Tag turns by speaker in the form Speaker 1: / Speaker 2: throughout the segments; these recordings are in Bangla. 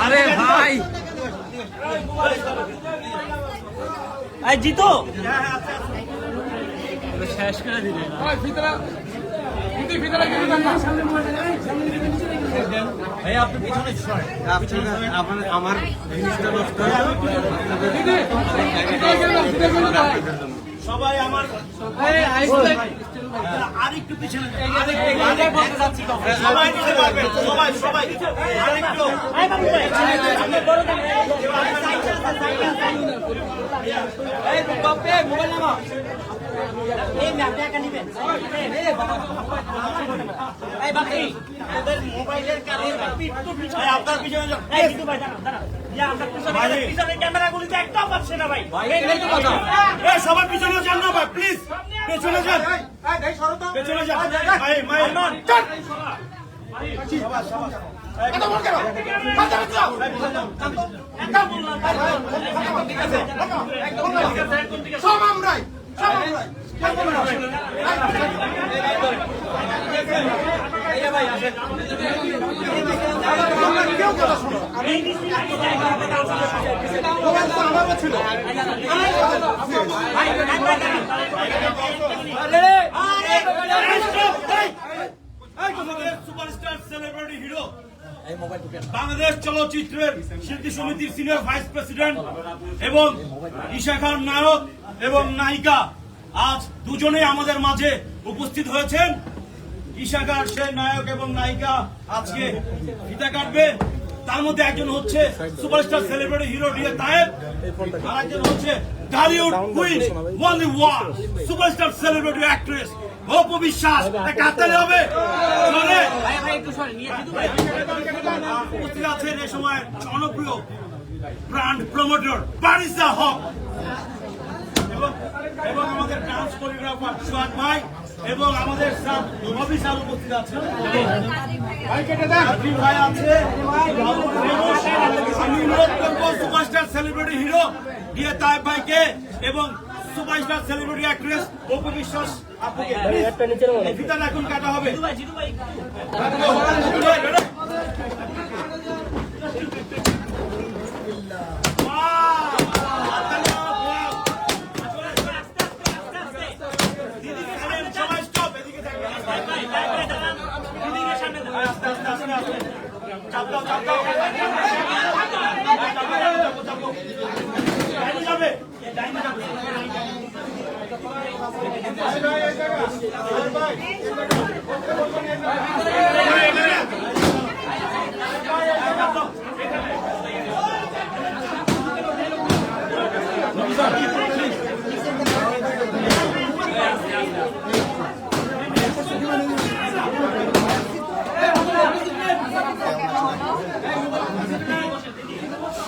Speaker 1: আরে ভাই এই জিতো শেষ করে দিলে পিছনে
Speaker 2: আপনার আমার
Speaker 3: সবাই আমার আর পিছনে সবাই নিতে পারবে সবাই সবাই আরেকটু যান। এই, সবার পিছনে যান না ভাই প্লিজ পেছনে যান পেছনে যান
Speaker 2: আমরাই সব আমরাই কেউ কথা শোনো মোবাইল তো আমারও ছিল
Speaker 3: আমাদের সুপারস্টার সেলিব্রিটি হিরো বাংলাদেশ চলচ্চিত্রের শিল্পী সমিতির সিনিয়র ভাইস প্রেসিডেন্ট এবং ঈশা খান নায়ক এবং নায়িকা আজ দুজনেই আমাদের মাঝে উপস্থিত হয়েছেন। ঈশা খান সে নায়ক এবং নায়িকা আজকে ফিতা কাটবে। তার মধ্যে একজন হচ্ছে superstar celebrity hero DA Tayeb. আর একজন হচ্ছে Dhallywood queen one one superstar celebrity actress Apu Biswas. একটা হবে। চলে। উপস্থিত আছেন এ সময় জনপ্রিয় ব্র্যান্ড প্রমোটর পারিসা হক। এবং আমাদের ডান্স কোরিওগ্রাফার সোহাগ ভাই এবং আমাদের স্যার রবি স্যার উপস্থিত আছেন। রাজীব ভাই আছে। আমি অনুরোধ করব সুপারস্টার সেলিব্রিটি হিরো দিয়ে তাইব ভাইকে এবং সুপারস্টার সেলিব্রিটি অ্যাক্ট্রেস অপু বিশ্বাস আপনাকে এই ফিতাটা এখন কাটা হবে স্টপ এদিকে থাকবে আস্তে আস্তে আস্তে আস্তে চাপ দাও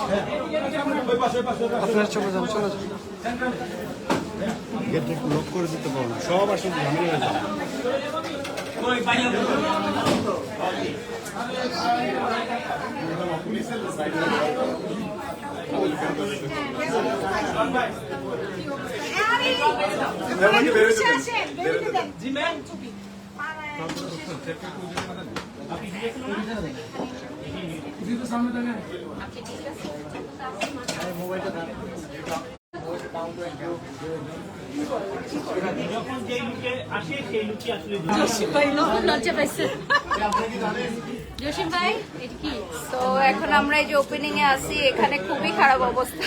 Speaker 3: ডাইনে যাবে ডাইনে যাবে
Speaker 2: গেটটা একটু লক করে দিতে পারব সব আসলে ঝামেলা হয়ে যাবে
Speaker 3: লুকে আসে সেই লুকই আসলে
Speaker 4: তো এখন আমরা এই যে ওপেনিং এ আছি এখানে খুবই খারাপ অবস্থা।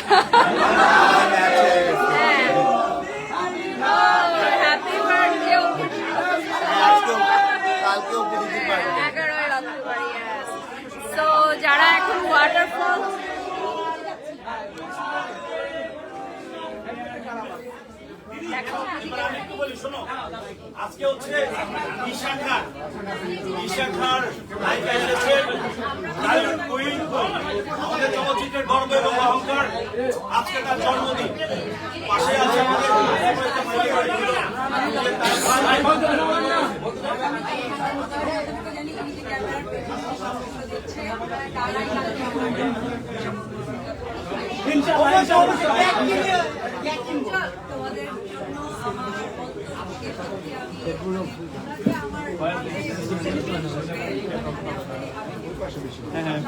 Speaker 3: আজকে হচ্ছে ঈশা খান ঈশা খান নায়িকা এসেছেন আমাদের চলচ্চিত্রের গর্ব এবং অহংকার আজকে তার জন্মদিন। পাশে আছে আমাদের হ্যাঁ হ্যাঁ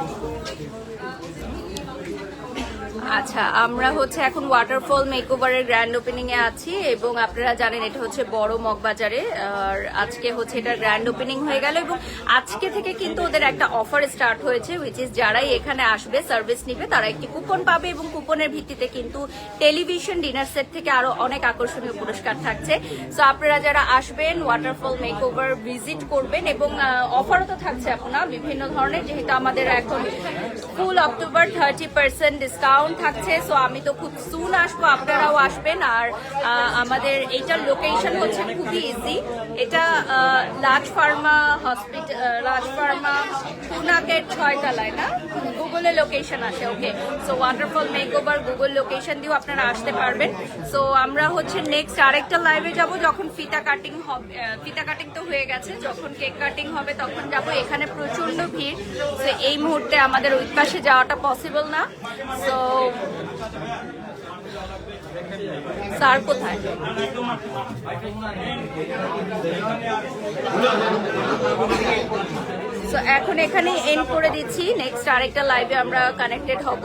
Speaker 4: আচ্ছা আমরা হচ্ছে এখন ওয়াটারফল মেকওভারের গ্র্যান্ড ওপেনিং এ আছি এবং আপনারা জানেন এটা হচ্ছে বড় মগবাজারে। আর আজকে হচ্ছে এটা গ্র্যান্ড ওপেনিং হয়ে গেল এবং আজকে থেকে কিন্তু ওদের একটা অফার স্টার্ট হয়েছে উইচ ইজ যারাই এখানে আসবে সার্ভিস নিবে, তারা একটি কুপন পাবে এবং কুপনের ভিত্তিতে কিন্তু টেলিভিশন ডিনার সেট থেকে আরও অনেক আকর্ষণীয় পুরস্কার থাকছে। সো আপনারা যারা আসবেন ওয়াটারফল মেকওভার ভিজিট করবেন এবং অফারও তো থাকছে আপনার বিভিন্ন ধরনের, যেহেতু আমাদের এখন full October thirty percent discount থাকছে সো আমি তো খুব সুন আসব, আপনারাও আসবেন, আর আমাদের এইটার লোকেশন হচ্ছে খুবই ইজি এটা Lazz pharma hospital Lazz pharma পুনাকের ছয়তলায় না? গুগলে লোকেশন আসে okay so waterfall makeover Google location দিয়েও আপনারা আসতে পারবেন। সো আমরা হচ্ছে নেক্সট আরেকটা লাইভে যাব, যখন ফিতা কাটিং হবে ফিতা কাটিং তো হয়ে গেছে, যখন কেক কাটিং হবে তখন যাব। এখানে প্রচণ্ড ভিড় তো এই মুহূর্তে আমাদের ওই পাশে যাওয়াটা পসিবল না। সো স্যার কোথায়? সো এখন এখানে এন্ড করে দিচ্ছি। নেক্সট আরেকটা লাইভে আমরা কানেক্টেড হব।